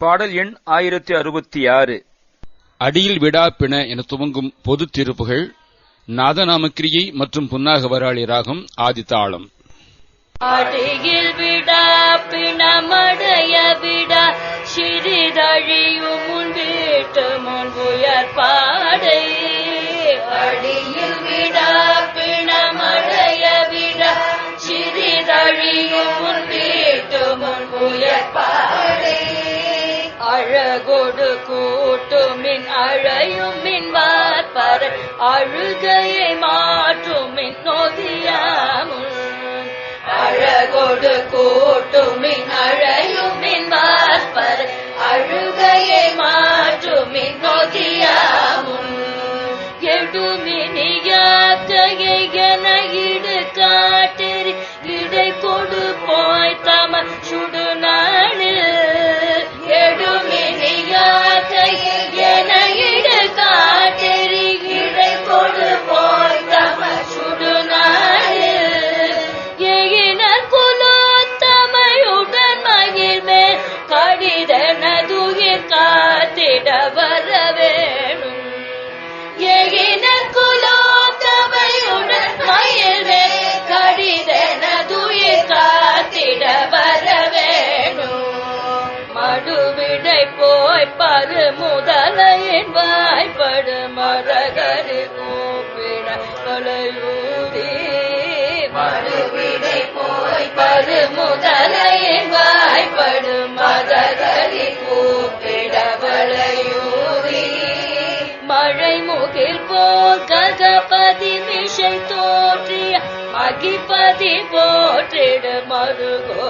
பாடல் எண் ஆயிரத்தி அறுபத்தி ஆறு. அடியில் விடாப்பின என துவங்கும் பொது திருப்புகள் நாதநாமக்கிரியை மற்றும் புன்னாக வராளி ராகம் ஆதித்தாளம். அடியில் விடா பிணமடைய விடா சிறிதழியும் முன் வீட்டு முன் உயர் அழையும் மின் வார்பற அழுகையை மாற்றும் மின் அழகோடு கூட்டும் மின் அழையும் மின் வார்பற அழுகையை மாற்றும் மின் எடுமினி காத்திட வர வேணும் எகினர் குலோத்தமையுடன் மயில்வே கடிதனதுயிர் காத்திட வர வேணும் மடுவிடை போய் பரு முதலையின் வாய்ப்படு மரகரி கூப்பிட கலையூரி மடுவிடை போய் பரு முதலை மகிபதி போற்றிட மருகோனே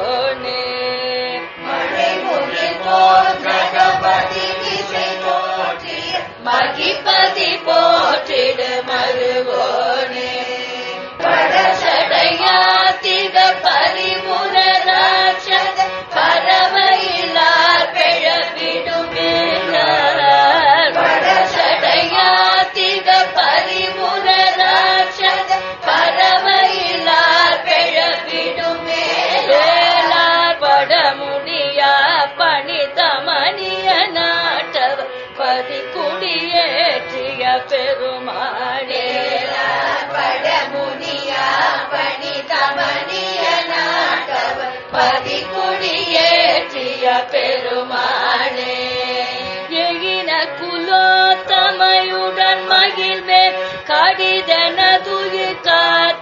நாட்டவ பதி குடியேற்றிய பெருமாளே எகின குலோத்தமையுடன் மகிழ்வே கடிதனதுயிர் காத்த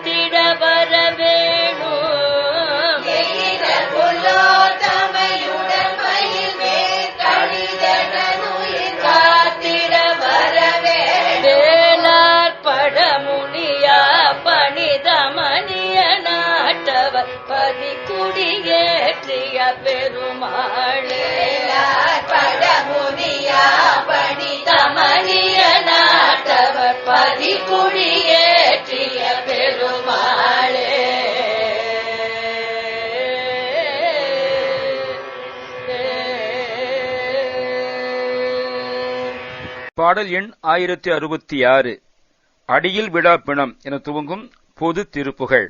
பாடல் எண் ஆயிரத்தி அறுபத்தி ஆறு. அடியில் விடா பிணம் என துவங்கும் பொது திருப்புகள்.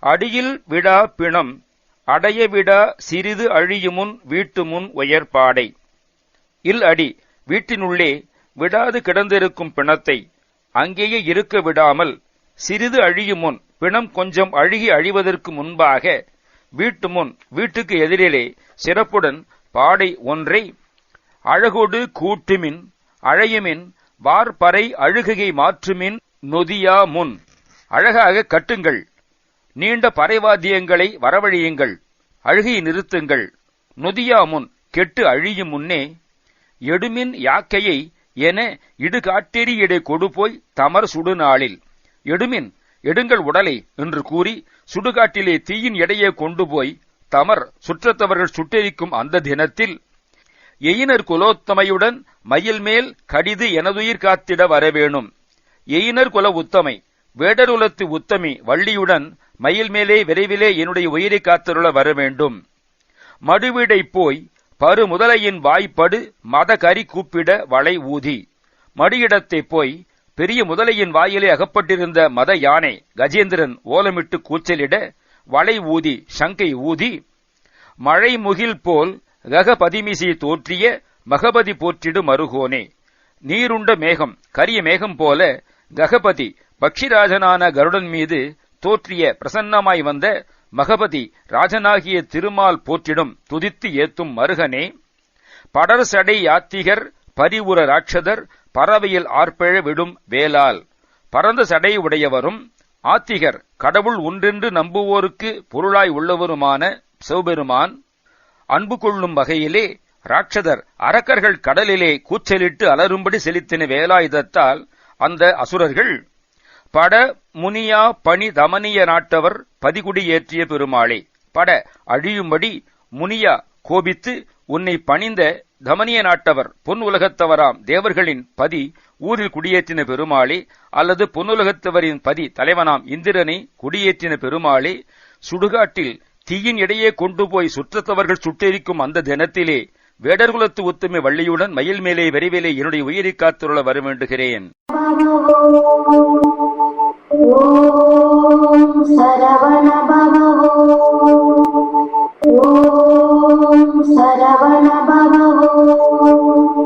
அடியில் விடா பிணம் அடையவிடா சிறிது அழியுமுன் வீட்டு முன் உயர்பாடை. இல் அடி வீட்டினுள்ளே விடாது கிடந்திருக்கும் பிணத்தை அங்கேயே இருக்க விடாமல் சிறிது அழியுமுன் பிணம் கொஞ்சம் அழுகி அழிவதற்கு முன்பாக வீட்டு முன் வீட்டுக்கு எதிரிலே சிறப்புடன் பாடை ஒன்றை அழகொடு கூட்டுமின் அழையுமின் வார்பறை அழுகையை மாற்றுமின் நொதியா முன். அழகாக கட்டுங்கள். நீண்ட பறைவாத்தியங்களை வரவழியுங்கள் அழுகையை நிறுத்துங்கள். நொதியா முன் கெட்டு அழியும் முன்னே எடுமின் யாக்கையை என இடுகாட்டெறி இடை கொடுபோய் தமர் சுடுநாளில். எடுமின் எடுங்கள் உடலை என்று கூறி சுடுகாட்டிலே தீயின் எடையே கொண்டு போய் தமர் சுற்றத்தவர்கள் சுட்டெரிக்கும் அந்த தினத்தில் எயினர் குலோத்தமையுடன் மயில் மேல் கடிது எனதுயிர் காத்திட வரவேணும். எயினர் குல உத்தமை வேடருலத்து உத்தமி வள்ளியுடன் மயில் மேலே விரைவிலே என்னுடைய உயிரை காத்தருள வர வேண்டும் மடுவிடை போய் பரு முதலையின் வாய்ப்படு மத கரி கூப்பிட வளை ஊதி. மடியிடத்தை போய் பெரிய முதலையின் வாயிலே அகப்பட்டிருந்த மத யானை கஜேந்திரன் ஓலமிட்டு கூச்சலிட வளை ஊதி சங்கை ஊதி மழை முகில் போல் ககபதிமிசி தோற்றிய மகபதி போற்றிடு மருகோனே. நீருண்ட மேகம் கரிய மேகம் போல ககபதி பக்ஷிராஜனான கருடன் மீது தோற்றிய பிரசன்னமாய் வந்த மகபதி ராஜனாகிய திருமால் போற்றிடும் துதித்து ஏத்தும் மருகனே. படர் சடை யாத்திகர் பரிவுர ராட்சதர் பறவையில் ஆர்ப்பெழ விடும் வேலால் பரந்த சடை உடையவரும் ஆத்திகர் கடவுள் ஒன்றென்று நம்புவோருக்கு பொருளாய் உள்ளவருமான சிவபெருமான். அன்பு கொள்ளும் வகையிலே ராட்சதர் அரக்கர்கள் கடலிலே கூச்சலிட்டு அலரும்படி செலுத்தின வேலாயுதத்தால் அந்த அசுரர்கள் பட முனியா பணி தமனிய நாட்டவர் பதிகுடி ஏற்றிய பெருமாளே. பட அழியும்படி முனியா கோபித்து உன்னை பணிந்த தமனிய நாட்டவர் பொன் உலகத்தவராம் தேவர்களின் பதி ஊரில் குடியேற்றின பெருமாளே அல்லது பொன்னுலகத்தவரின் பதி தலைவனாம் இந்திரனை குடியேற்றின பெருமாளே சுடுகாட்டில் தீயின் இடையே கொண்டு போய் சுற்றத்தவர்கள் சுட்டெரிக்கும் அந்த தினத்திலே வேடர்குலத்து ஒத்துமை வள்ளியுடன் மயில் மேலே விரைவிலே என்னுடைய உயிரை காத்துருள வர सरवण भव